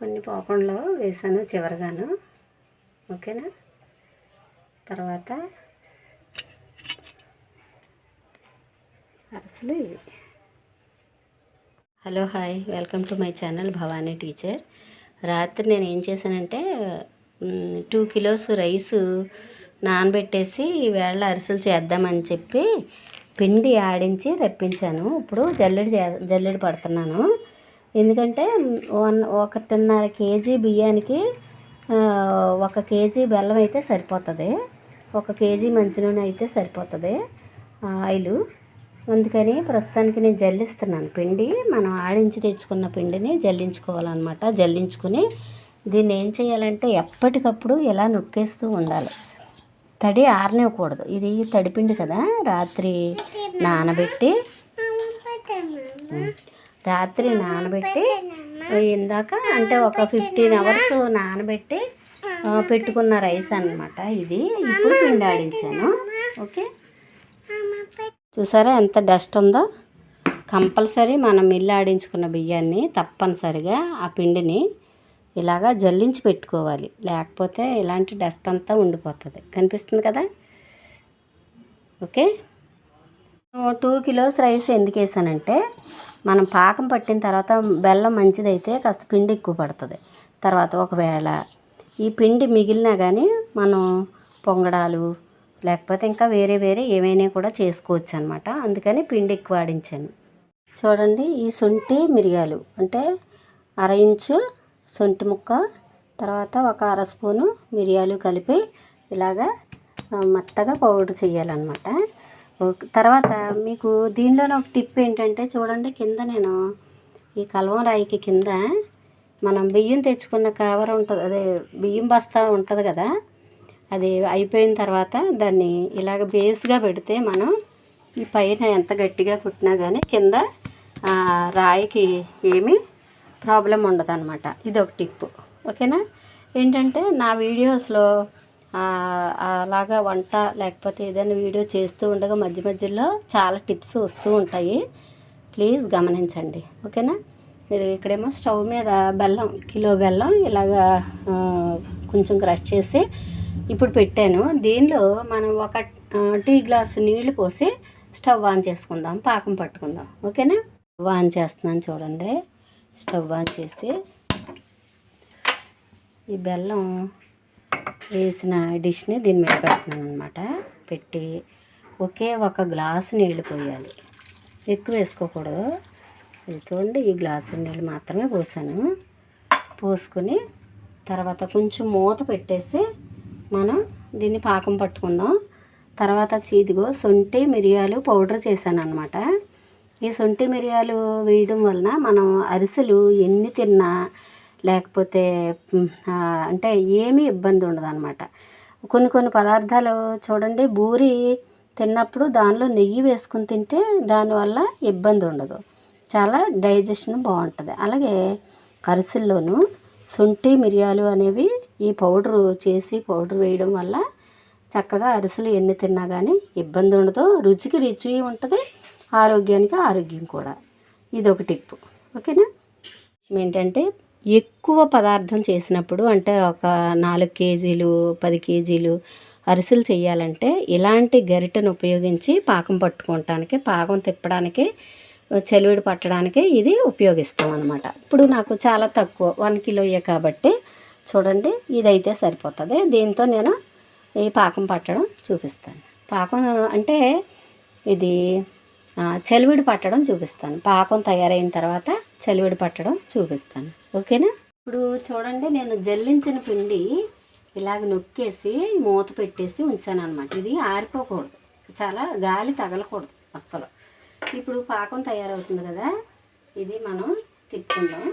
కొన్ని పోకంలో వేసాను చివరిగాను. ఓకేనా? తర్వాత అరసలు ఇవి. Hello hi. Welcome to my channel Bhavani teacher. రాత్రి నేను ఏం చేశానంటే టూ కిలోస్ రైస్ నానబెట్టేసి ఈవేళ అరిసెలు చేద్దామని చెప్పి పిండి ఆడించి రప్పించాను. ఇప్పుడు జల్లెడి చే జల్లెడి పడుతున్నాను. ఎందుకంటే వన్ ఒకటిన్నర కేజీ బియ్యానికి ఒక కేజీ బెల్లం అయితే సరిపోతుంది. ఒక కేజీ మంచినూనె అయితే సరిపోతుంది ఆయిల్. అందుకని ప్రస్తుతానికి నేను జల్లిస్తున్నాను. పిండి మనం ఆడించి తెచ్చుకున్న పిండిని జల్లించుకోవాలన్నమాట. జల్లించుకుని దీన్ని ఏం చేయాలంటే ఎప్పటికప్పుడు ఇలా నొక్కేస్తూ ఉండాలి. తడి ఆరనివ్వకూడదు. ఇది తడిపిండి కదా రాత్రి నానబెట్టి రాత్రి నానబెట్టి ఇందాక అంటే ఒక ఫిఫ్టీన్ అవర్స్ నానబెట్టి పెట్టుకున్న రైస్ అన్నమాట ఇది. ఇప్పుడు పిండి ఆడించాను. ఓకే. చూసారా ఎంత డస్ట్ ఉందో? కంపల్సరీ మనం మిల్లు ఆడించుకున్న బియ్యాన్ని తప్పనిసరిగా ఆ పిండిని ఇలాగా జల్లించి పెట్టుకోవాలి. లేకపోతే ఇలాంటి డస్ట్ అంతా ఉండిపోతుంది. కనిపిస్తుంది కదా? ఓకే? టూ కిలోస్ రైస్ ఎందుకు వేసానంటే మనం పాకం పట్టిన తర్వాత బెల్లం మంచిదైతే కాస్త పిండి ఎక్కువ పడుతుంది. తర్వాత ఒకవేళ ఈ పిండి మిగిలినా కానీ మనం పొంగడాలు లేకపోతే ఇంకా వేరే వేరే ఏమైనా కూడా చేసుకోవచ్చు అనమాట అందుకని పిండి ఎక్కువ ఆడించాను. చూడండి ఈ శొంఠి మిరియాలు. అంటే అర ఇంచు శొంఠి ముక్క తర్వాత ఒక అర స్పూను మిరియాలు కలిపి ఇలాగా మెత్తగా పౌడర్ చేయాలన్నమాట తర్వాత మీకు దీనిలోనే ఒక టిప్ ఏంటంటే చూడండి కింద నేను ఈ కలవం రాయికి కింద మనం బియ్యం తెచ్చుకున్న కవర్ ఉంటుంది అదే బియ్యం బస్తా ఉంటుంది కదా అది అయిపోయిన తర్వాత దాన్ని ఇలాగ బేస్గా పెడితే మనం ఈ పైన ఎంత గట్టిగా కుట్టినా కానీ కింద రాయికి ఏమీ ప్రాబ్లం ఉండదు అనమాట ఇది ఒక టిప్ ఓకేనా? ఏంటంటే నా వీడియోస్లో అలాగా వంట లేకపోతే ఏదైనా వీడియో చేస్తూ ఉండగా మధ్య మధ్యలో చాలా టిప్స్ వస్తూ ఉంటాయి. ప్లీజ్ గమనించండి. ఓకేనా? ఇది ఇక్కడేమో స్టవ్ మీద బెల్లం కిలో బెల్లం ఇలాగా కొంచెం క్రష్ చేసి ఇప్పుడు పెట్టాను. దీనిలో మనం ఒక టీ గ్లాస్ నీళ్ళు పోసి స్టవ్ ఆన్ చేసుకుందాం పాకం పట్టుకుందాం. ఓకేనా? ఆన్ చేస్తున్నాను చూడండి. స్టవ్ ఆన్ చేసి ఈ బెల్లం వేసిన డిష్ని దీని మీద పెడుతున్నాను అనమాట పెట్టి ఒకే ఒక గ్లాసు నీళ్ళు పోయాలి. ఎక్కువ వేసుకోకూడదు. ఇది చూడండి ఈ గ్లాసు నీళ్ళు మాత్రమే పోసాను. పోసుకొని తర్వాత కొంచెం మూత పెట్టేసి మనం దీన్ని పాకం పట్టుకుందాం. తర్వాత చీదిగో సొంటి మిరియాలు పౌడర్ చేశాను అనమాట ఈ సొంటి మిరియాలు వేయడం వలన మనం అరిసెలు ఎన్ని తిన్నా లేకపోతే అంటే ఏమీ ఇబ్బంది ఉండదన్నమాట. కొన్ని కొన్ని పదార్థాలు చూడండి బూరి తిన్నప్పుడు దానిలో నెయ్యి వేసుకుని తింటే దానివల్ల ఇబ్బంది ఉండదు. చాలా డైజెషన్ బాగుంటుంది. అలాగే అరిసెల్లోనూ శొంఠి మిరియాలు అనేవి ఈ పౌడరు చేసి పౌడర్ వేయడం వల్ల చక్కగా అరిసెలు ఎన్ని తిన్నా కానీ ఇబ్బంది ఉండదు. రుచికి రుచి ఉంటుంది ఆరోగ్యానికి ఆరోగ్యం కూడా. ఇది ఒక టిప్. ఓకేనా? ఏంటంటే ఎక్కువ పదార్థం చేసినప్పుడు అంటే ఒక నాలుగు కేజీలు పది కేజీలు అరిసెలు చేయాలంటే ఇలాంటి గరిటెను ఉపయోగించి పాకం పట్టుకోవటానికి పాకం తిప్పడానికి చెలువిడి పట్టడానికి ఇది ఉపయోగిస్తాం అనమాట ఇప్పుడు నాకు చాలా తక్కువ వన్ కిలోయే కాబట్టి చూడండి ఇదైతే సరిపోతుంది. దీంతో నేను ఈ పాకం పట్టడం చూపిస్తాను. పాకం అంటే ఇది చలివిడి పట్టడం చూపిస్తాను. పాకం తయారైన తర్వాత చలివిడి పట్టడం చూపిస్తాను. ఓకేనా? ఇప్పుడు చూడండి నేను జల్లించిన పిండి ఇలాగ నొక్కేసి మూత పెట్టేసి ఉంచాను అనమాట ఇది ఆరిపోకూడదు. చాలా గాలి తగలకూడదు అస్సలు. ఇప్పుడు పాకం తయారవుతుంది కదా ఇది మనం తిప్పుకుందాం.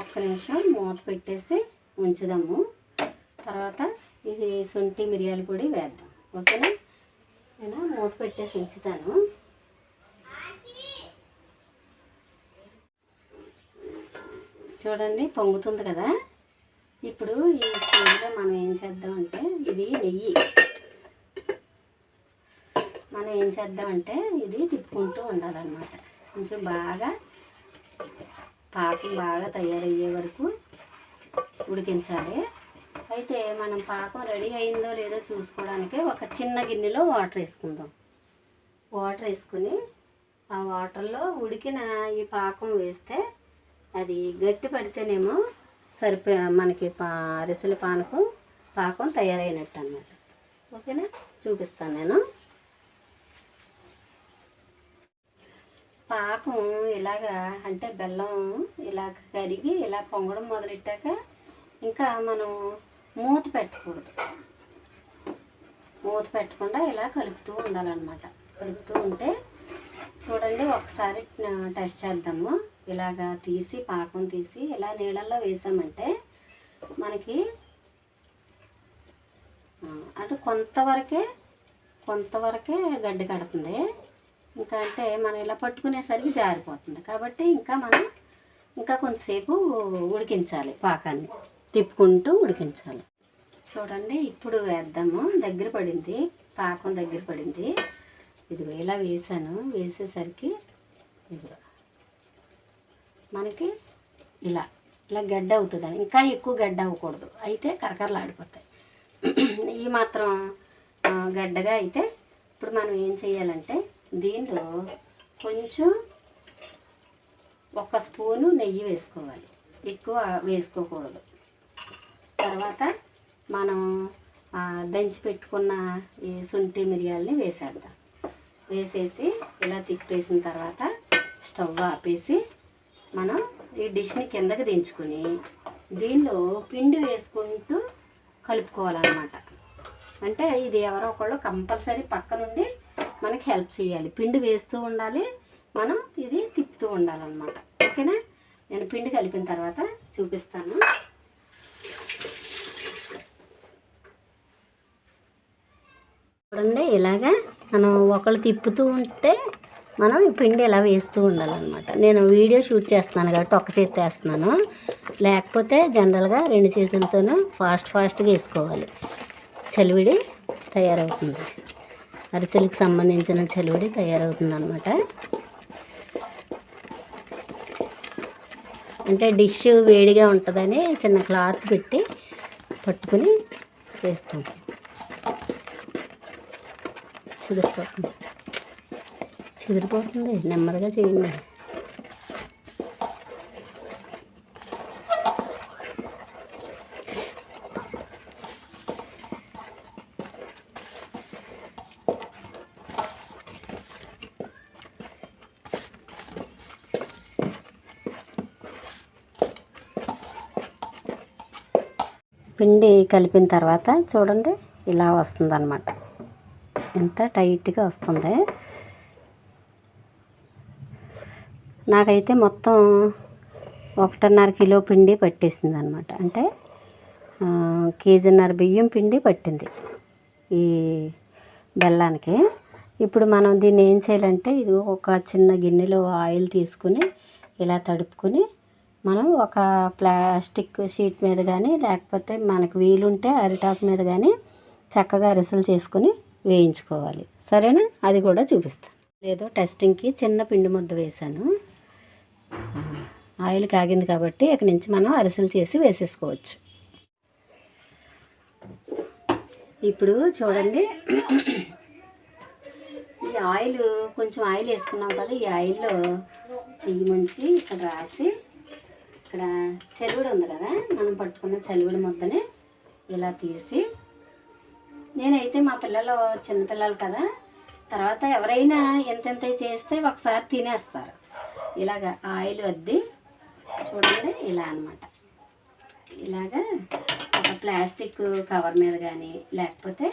ఒక్క నిమిషం మూత పెట్టేసి ఉంచుదాము. తర్వాత ఇది శొంఠి మిరియాల పొడి వేద్దాం. ఓకేనా? నేను మూత పెట్టేసి ఉంచుతాను. చూడండి పొంగుతుంది కదా? ఇప్పుడు ఈ స్టేజ్లో మనం ఏం చేద్దామంటే ఇది నెయ్యి. మనం ఏం చేద్దామంటే ఇది తిప్పుకుంటూ ఉండాలన్నమాట. కొంచెం బాగా పాకం బాగా తయారయ్యే వరకు ఉడికించాలి. అయితే మనం పాకం రెడీ అయిందో లేదో చూసుకోవడానికి ఒక చిన్న గిన్నెలో వాటర్ వేసుకుందాం. వాటర్ వేసుకుని ఆ వాటర్లో ఉడికిన ఈ పాకం వేస్తే అది గట్టి పడితేనేమో సరిపో మనకి పా అరిసెల పానకం పాకం తయారైనట్టు అన్నమాట. ఓకేనా? చూపిస్తాను నేను. పాకం ఇలాగా అంటే బెల్లం ఇలాగ కరిగి ఇలా పొంగడం మొదలెట్టాక ఇంకా మనం మూత పెట్టకూడదు. మూత పెట్టకుండా ఇలా కలుపుతూ ఉండాలన్నమాట. కలుపుతూ ఉంటే చూడండి ఒకసారి టెస్ట్ చేద్దాము. ఇలాగా తీసి పాకం తీసి ఇలా నీళ్ళల్లో వేసామంటే మనకి అటు కొంతవరకే కొంతవరకే గడ్డి కడుతుంది. ఇంకా అంటే మనం ఇలా పట్టుకునేసరికి జారిపోతుంది. కాబట్టి ఇంకా మనం ఇంకా కొంతసేపు ఉడికించాలి పాకాన్ని. తిప్పుకుంటూ ఉడికించాలి. చూడండి ఇప్పుడు వేద్దాము. దగ్గర పడింది పాకం దగ్గర పడింది. ఇదిగో ఇలా వేసాను. వేసేసరికి ఇదిగో మనకి ఇలా ఇలా గడ్డ అవుతుంది ఇంకా ఎక్కువ గడ్డ అవ్వకూడదు. అయితే కరకరలాడిపోతాయి. ఈ మాత్రం గడ్డగా అయితే ఇప్పుడు మనం ఏం చేయాలంటే దీనిలో కొంచెం ఒక స్పూను నెయ్యి వేసుకోవాలి. ఎక్కువ వేసుకోకూడదు. తర్వాత మనం దంచి పెట్టుకున్న ఈ శుంఠి మిరియాలని వేసేద్దాం. వేసేసి ఇలా తిప్పేసిన తర్వాత స్టవ్ ఆపేసి మనం ఈ డిష్ని కిందకి దించుకుని దీనిలో పిండి వేసుకుంటూ కలుపుకోవాలన్నమాట. అంటే ఇది ఎవరో ఒకళ్ళు కంపల్సరీ పక్కనుండి మనకి హెల్ప్ చేయాలి. పిండి వేస్తూ ఉండాలి మనం ఇది తిప్పుతూ ఉండాలన్నమాట. ఓకేనా? నేను పిండి కలిపిన తర్వాత చూపిస్తాను. చూడండి ఇలాగా మనం ఒకళ్ళు తిప్పుతూ ఉంటే మనం ఈ పిండి ఇలా వేస్తూ ఉండాలన్నమాట. నేను వీడియో షూట్ చేస్తున్నాను కాబట్టి ఒక చేతి వేస్తున్నాను. లేకపోతే జనరల్గా రెండు చేతులతోనూ ఫాస్ట్ ఫాస్ట్గా వేసుకోవాలి. చలివిడి తయారవుతుంది. అరిసెలకు సంబంధించిన చలివిడి తయారవుతుంది అనమాట అంటే డిష్ వేడిగా ఉంటుందని చిన్న క్లాత్ పెట్టి పట్టుకుని చేసుకుంటాం చెదిరిపోతుంది చెదిరిపోతుంది. నెమ్మదిగా చేయండి. పిండి కలిపిన తర్వాత చూడండి ఇలా వస్తుందన్నమాట. ఎంత టైట్గా వస్తుంది? నాకైతే మొత్తం ఒకటిన్నర కిలో పిండి పట్టేసింది అనమాట అంటే కేజీన్నర బియ్యం పిండి పట్టింది ఈ బెల్లానికి. ఇప్పుడు మనం దీన్ని ఏం చేయాలంటే ఇది ఒక చిన్న గిన్నెలో ఆయిల్ తీసుకుని ఇలా తడుపుకుని మనం ఒక ప్లాస్టిక్ షీట్ మీద కానీ లేకపోతే మనకు వీలుంటే అరిటాకు మీద కానీ చక్కగా అరిసెలు చేసుకుని వేయించుకోవాలి. సరేనా? అది కూడా చూపిస్తాను లేదో టెస్టింగ్కి చిన్న పిండి ముద్ద వేశాను. ఆయిల్ కాగింది కాబట్టి ఇక నుంచి మనం అరిసెలు చేసి వేసేసుకోవచ్చు. ఇప్పుడు చూడండి. ఈ ఆయిల్ కొంచెం ఆయిల్ వేసుకున్నాం కదా ఈ ఆయిల్లో చెయ్యి ముంచి ఇక్కడ రాసి ఇక్కడ చలివిడి ఉంది కదా మనం పట్టుకున్న చలివిడి ముద్దని ఇలా తీసి నేనైతే మా పిల్లలు చిన్నపిల్లలు కదా తర్వాత ఎవరైనా ఎంతెంత చేస్తే ఒకసారి తినేస్తారు. ఇలాగ ఆయిల్ వద్ది చూడండి ఇలా అన్నమాట. ఇలాగా ఒక ప్లాస్టిక్ కవర్ మీద కానీ లేకపోతే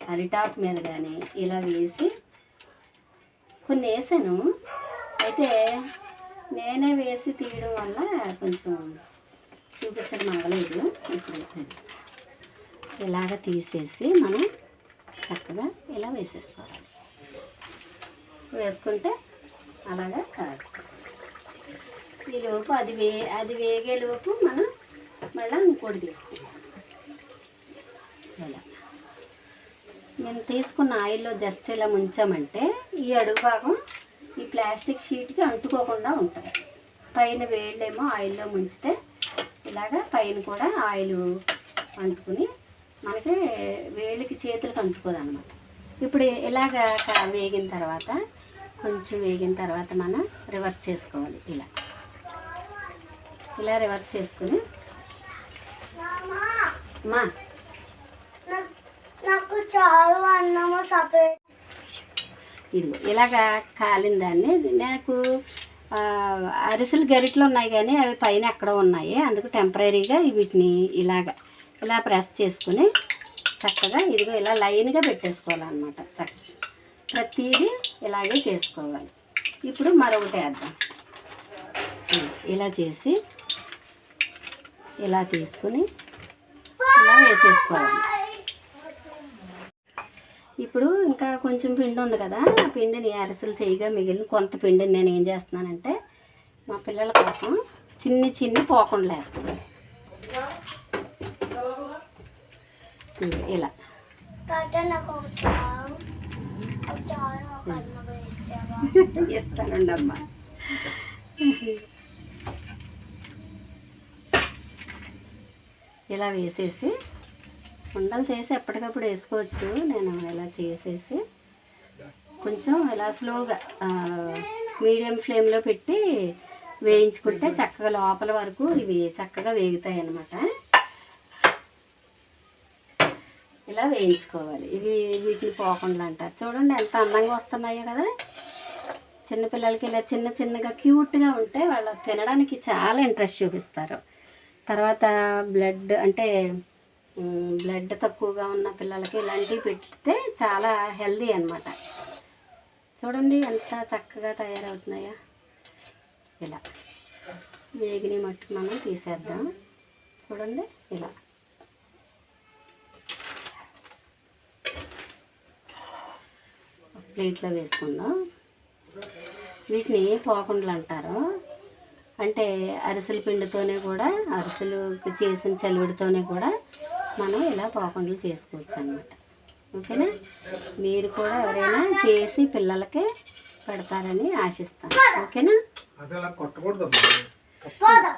అరిటాక్ మీద కానీ ఇలా వేసి కొన్ని వేసాను. అయితే నేనే వేసి తీయడం వల్ల కొంచెం చూపించడం అవ్వలేదు. ఇప్పుడు ఇలాగ తీసేసి మనం చక్కగా ఇలా వేసేసుకోవాలి. వేసుకుంటే అలాగా కాదు ఈ లోపు అది వే అది వేగే లోపు మనం మళ్ళీ ఇంకోటి తీసుకుంటాం ఇలా. మేము తీసుకున్న ఆయిల్లో జస్ట్ ఇలా ముంచామంటే ఈ అడుగు భాగం ఈ ప్లాస్టిక్ షీట్కి అంటుకోకుండా ఉంటుంది. పైన వేళ్ళేమో ఆయిల్లో ముంచితే ఇలాగా పైన కూడా ఆయిల్ అంటుకుని మనకి వేళ్ళకి చేతులకు అంటుకోదు అనమాట ఇప్పుడు ఇలాగ వేగిన తర్వాత కొంచెం వేగిన తర్వాత మనం రివర్స్ చేసుకోవాలి ఇలా. ఇలా రివర్స్ చేసుకుని మా నాకు చాలా అన్నము సపరేట్ ఇదిగో ఇలాగా కాలిన దాన్ని నాకు అరిసెలు గరిట్లు ఉన్నాయి కానీ అవి పైన ఎక్కడో ఉన్నాయి. అందుకు టెంపరీగా వీటిని ఇలాగ ఇలా ప్రెస్ చేసుకుని చక్కగా ఇదిగో ఇలా లైన్గా పెట్టేసుకోవాలన్నమాట. చక్కగా ప్రతిదీ ఇలాగే చేసుకోవాలి. ఇప్పుడు మరొకటి వేద్దాం. ఇలా చేసి ఇలా తీసుకుని ఇలా వేసేసుకోవాలి. ఇప్పుడు ఇంకా కొంచెం పిండి ఉంది కదా ఆ పిండిని అరిసెలు చేయగా మిగిలిన కొంత పిండిని నేను ఏం చేస్తున్నానంటే మా పిల్లల కోసం చిన్ని చిన్ని పోకుండా వేస్తాను ఇలా ఇస్తానండి అమ్మ ఇలా వేసేసి ఉండలు చేసి ఎప్పటికప్పుడు వేసుకోవచ్చు నేను ఇలా చేసేసి కొంచెం ఇలా స్లోగా మీడియం ఫ్లేమ్లో పెట్టి వేయించుకుంటే చక్కగా లోపల వరకు ఇవి చక్కగా వేగుతాయి అన్నమాట ఇలా వేయించుకోవాలి. ఇవి వీటిని పోకుండా అంటారు. చూడండి ఎంత అందంగా వస్తున్నాయో కదా. చిన్నపిల్లలకి ఇలా చిన్న చిన్నగా క్యూట్గా ఉంటే వాళ్ళు తినడానికి చాలా ఇంట్రెస్ట్ చూపిస్తారు. తర్వాత బ్లడ్ అంటే బ్లడ్ తక్కువగా ఉన్న పిల్లలకి ఇలాంటివి పెడితే చాలా హెల్దీ అన్నమాట. చూడండి ఎంత చక్కగా తయారవుతున్నాయా. ఇలా. వేగిని మట్టు మనం తీసేద్దాం. చూడండి ఇలా. ప్లేట్లో వేసుకుందాం. వీటిని పోకుండలు అంటారు? అంటే అరిసెల పిండితోనే కూడా అరిసెలు చేసిన చలివిడితోనే కూడా మనం ఇలా పోకుండలు చేసుకోవచ్చు అనమాట ఓకేనా? మీరు కూడా ఎవరైనా చేసి పిల్లలకి పెడతారని ఆశిస్తాను. ఓకేనా? కొట్టకూడదు పోదాం.